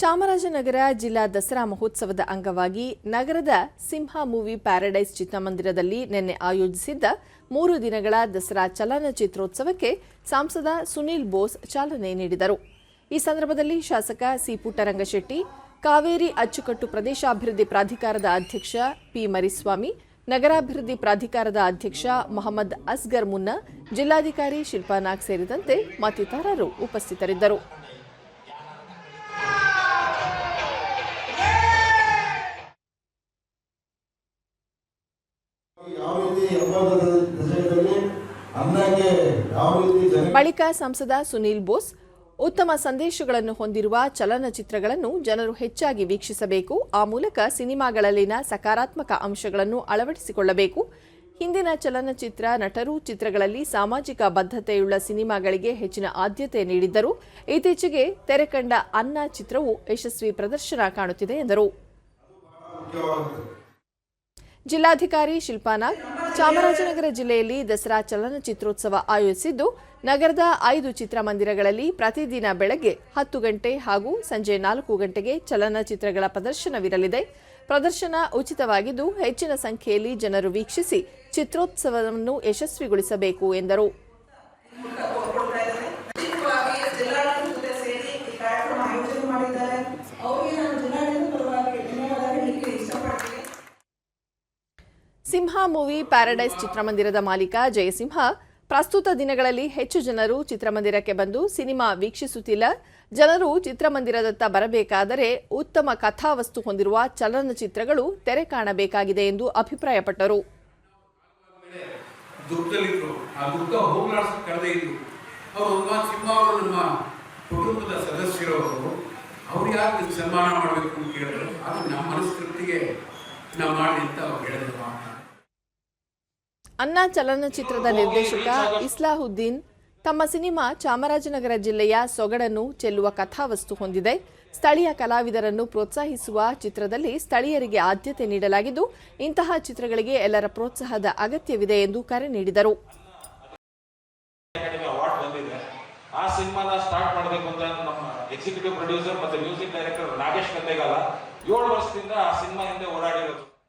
ಚಾಮರಾಜನಗರ ಜಿಲ್ಲಾ ದಸರಾ ಮಹೋತ್ಸವದ ಅಂಗವಾಗಿ ನಗರದ ಸಿಂಹ ಮೂವಿ ಪ್ಯಾರಡೈಸ್ ಚಿತ್ರಮಂದಿರದಲ್ಲಿ ನಿನ್ನೆ ಆಯೋಜಿಸಿದ್ದ ಮೂರು ದಿನಗಳ ದಸರಾ ಚಲನಚಿತ್ರೋತ್ಸವಕ್ಕೆ ಸಂಸದ ಸುನೀಲ್ ಬೋಸ್ ಚಾಲನೆ ನೀಡಿದರು. ಈ ಸಂದರ್ಭದಲ್ಲಿ ಶಾಸಕ ಸಿ ಪುಟ್ಟರಂಗಶೆಟ್ಟಿ, ಕಾವೇರಿ ಅಚ್ಚುಕಟ್ಟು ಪ್ರದೇಶಾಭಿವೃದ್ಧಿ ಪ್ರಾಧಿಕಾರದ ಅಧ್ಯಕ್ಷ ಪಿ ಮರಿಸ್ವಾಮಿ, ನಗರಾಭಿವೃದ್ಧಿ ಪ್ರಾಧಿಕಾರದ ಅಧ್ಯಕ್ಷ ಮೊಹಮ್ಮದ್ ಅಸ್ಗರ್ ಮುನ್ನಾ, ಜಿಲ್ಲಾಧಿಕಾರಿ ಶಿಲ್ಪಾ ನಾಗ್ ಸೇರಿದಂತೆ ಮತ್ತಿತರರು ಉಪಸ್ಥಿತರಿದ್ದರು. ಬಳಿಕ ಸಂಸದ ಸುನೀಲ್ ಬೋಸ್ ಉತ್ತಮ ಸಂದೇಶಗಳನ್ನು ಹೊಂದಿರುವ ಚಲನಚಿತ್ರಗಳನ್ನು ಜನರು ಹೆಚ್ಚಾಗಿ ವೀಕ್ಷಿಸಬೇಕು. ಆ ಮೂಲಕ ಸಿನಿಮಾಗಳಲ್ಲಿನ ಸಕಾರಾತ್ಮಕ ಅಂಶಗಳನ್ನು ಅಳವಡಿಸಿಕೊಳ್ಳಬೇಕು. ಹಿಂದಿನ ಚಲನಚಿತ್ರ ನಟರು ಚಿತ್ರಗಳಲ್ಲಿ ಸಾಮಾಜಿಕ ಬದ್ಧತೆಯುಳ್ಳ ಸಿನಿಮಾಗಳಿಗೆ ಹೆಚ್ಚಿನ ಆದ್ಯತೆ ನೀಡಿದ್ದರು. ಇತ್ತೀಚೆಗೆ ತೆರೆ ಕಂಡ ಅನ್ನ ಚಿತ್ರವು ಯಶಸ್ವಿ ಪ್ರದರ್ಶನ ಕಾಣುತ್ತಿದೆ ಎಂದರು. ಜಿಲ್ಲಾಧಿಕಾರಿ ಶಿಲ್ಪಾನಾಗ್ ಚಾಮರಾಜನಗರ ಜಿಲ್ಲೆಯಲ್ಲಿ ದಸರಾ ಚಲನಚಿತ್ರೋತ್ಸವ ಆಯೋಜಿಸಿದ್ದು, ನಗರದ ಐದು ಚಿತ್ರಮಂದಿರಗಳಲ್ಲಿ ಪ್ರತಿದಿನ ಬೆಳಗ್ಗೆ ಹತ್ತು ಗಂಟೆ ಹಾಗೂ ಸಂಜೆ ನಾಲ್ಕು ಗಂಟೆಗೆ ಚಲನಚಿತ್ರಗಳ ಪ್ರದರ್ಶನವಿರಲಿದೆ. ಪ್ರದರ್ಶನ ಉಚಿತವಾಗಿದ್ದು, ಹೆಚ್ಚಿನ ಸಂಖ್ಯೆಯಲ್ಲಿ ಜನರು ವೀಕ್ಷಿಸಿ ಚಿತ್ರೋತ್ಸವವನ್ನು ಯಶಸ್ವಿಗೊಳಿಸಬೇಕು ಎಂದರು. ಸಿಂಹ ಮೂವಿ ಪ್ಯಾರಡೈಸ್ ಚಿತ್ರಮಂದಿರದ ಮಾಲೀಕ ಜಯಸಿಂಹ. ಪ್ರಸ್ತುತ ದಿನಗಳಲ್ಲಿ ಹೆಚ್ಚು ಜನರು ಚಿತ್ರಮಂದಿರಕ್ಕೆ ಬಂದು ಸಿನಿಮಾ ವೀಕ್ಷಿಸುತ್ತಿಲ್ಲ. ಜನರು ಚಿತ್ರಮಂದಿರದತ್ತ ಬರಬೇಕಾದರೆ ಉತ್ತಮ ಕಥಾವಸ್ತು ಹೊಂದಿರುವ ಚಲನಚಿತ್ರಗಳು ತೆರೆ ಕಾಣಬೇಕಾಗಿದೆ ಎಂದು ಅಭಿಪ್ರಾಯಪಟ್ಟರು. ಸನ್ಮಾನ ಮಾಡಬೇಕು ಅಂತ ಹೇಳಿದ್ರು. ಅದು ನಮ್ಮ ನಾವು ಮಾಡಿ ಅಂತ ಅವ್ರು ಹೇಳಿದ್ರು. ಅನ್ನ ಚಲನಚಿತ್ರದ ನಿರ್ದೇಶಕ ಇಸ್ಲಾಹುದ್ದೀನ್ ತಮ್ಮ ಸಿನಿಮಾ ಚಾಮರಾಜನಗರ ಜಿಲ್ಲೆಯ ಸೊಗಡನ್ನು ಚೆಲ್ಲುವ ಕಥಾವಸ್ತು ಹೊಂದಿದೆ. ಸ್ಥಳೀಯ ಕಲಾವಿದರನ್ನು ಪ್ರೋತ್ಸಾಹಿಸುವ ಚಿತ್ರದಲ್ಲಿ ಸ್ಥಳೀಯರಿಗೆ ಆದ್ಯತೆ ನೀಡಲಾಗಿದ್ದು, ಇಂತಹ ಚಿತ್ರಗಳಿಗೆ ಎಲ್ಲರ ಪ್ರೋತ್ಸಾಹದ ಅಗತ್ಯವಿದೆ ಎಂದು ಕರೆ ನೀಡಿದರು. ಎಕ್ಸಿಕ್ಯೂಟಿವ್ ಪ್ರೊಡ್ಯೂಸರ್ ಮತ್ತೆ ಮ್ಯೂಸಿಕ್ ಡೈರೆಕ್ಟರ್ ನಾಗೇಶ್ ಏಳು ವರ್ಷದಿಂದ ಆ ಸಿನಿಮಾ ಹಿಂದೆ ಓಡಾಡಿರೋದು.